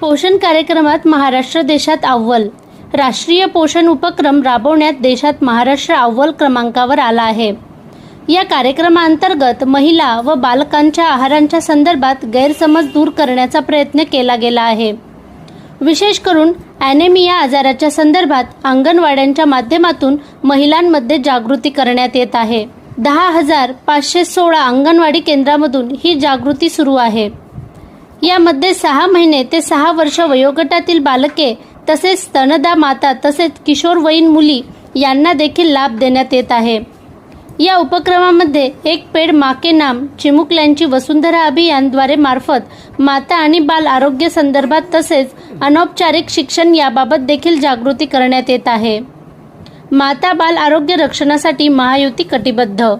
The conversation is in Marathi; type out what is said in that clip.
पोषण कार्यक्रमात महाराष्ट्र देशात अव्वल. राष्ट्रीय पोषण उपक्रम राबवण्यात देशात महाराष्ट्र अव्वल क्रमांकावर आला आहे. या कार्यक्रमाअंतर्गत महिला व बालकांच्या आहारांच्या संदर्भात गैरसमज दूर करण्याचा प्रयत्न केला गेला आहे. विशेष करून ॲनेमिया आजाराच्या संदर्भात अंगणवाड्यांच्या माध्यमातून महिलांमध्ये जागृती करण्यात येत आहे. दहा हजार पाचशे सोळा अंगणवाडी केंद्रामधून ही जागृती सुरू आहे. यामध्ये सहा महिने ते सहा वर्ष वयोगटातील बालके तसेच स्तनदा माता तसेच किशोरवयीन मुली यांना देखील लाभ देण्यात येत आहे. या उपक्रमामध्ये एक पेड माके नाम चिमुकल्यांची वसुंधरा अभियानद्वारे मार्फत माता आणि बाल आरोग्य संदर्भात तसेच अनौपचारिक शिक्षण याबाबत देखील जागृती करण्यात येत आहे. माता बाल आरोग्य रक्षणासाठी महायुती कटिबद्ध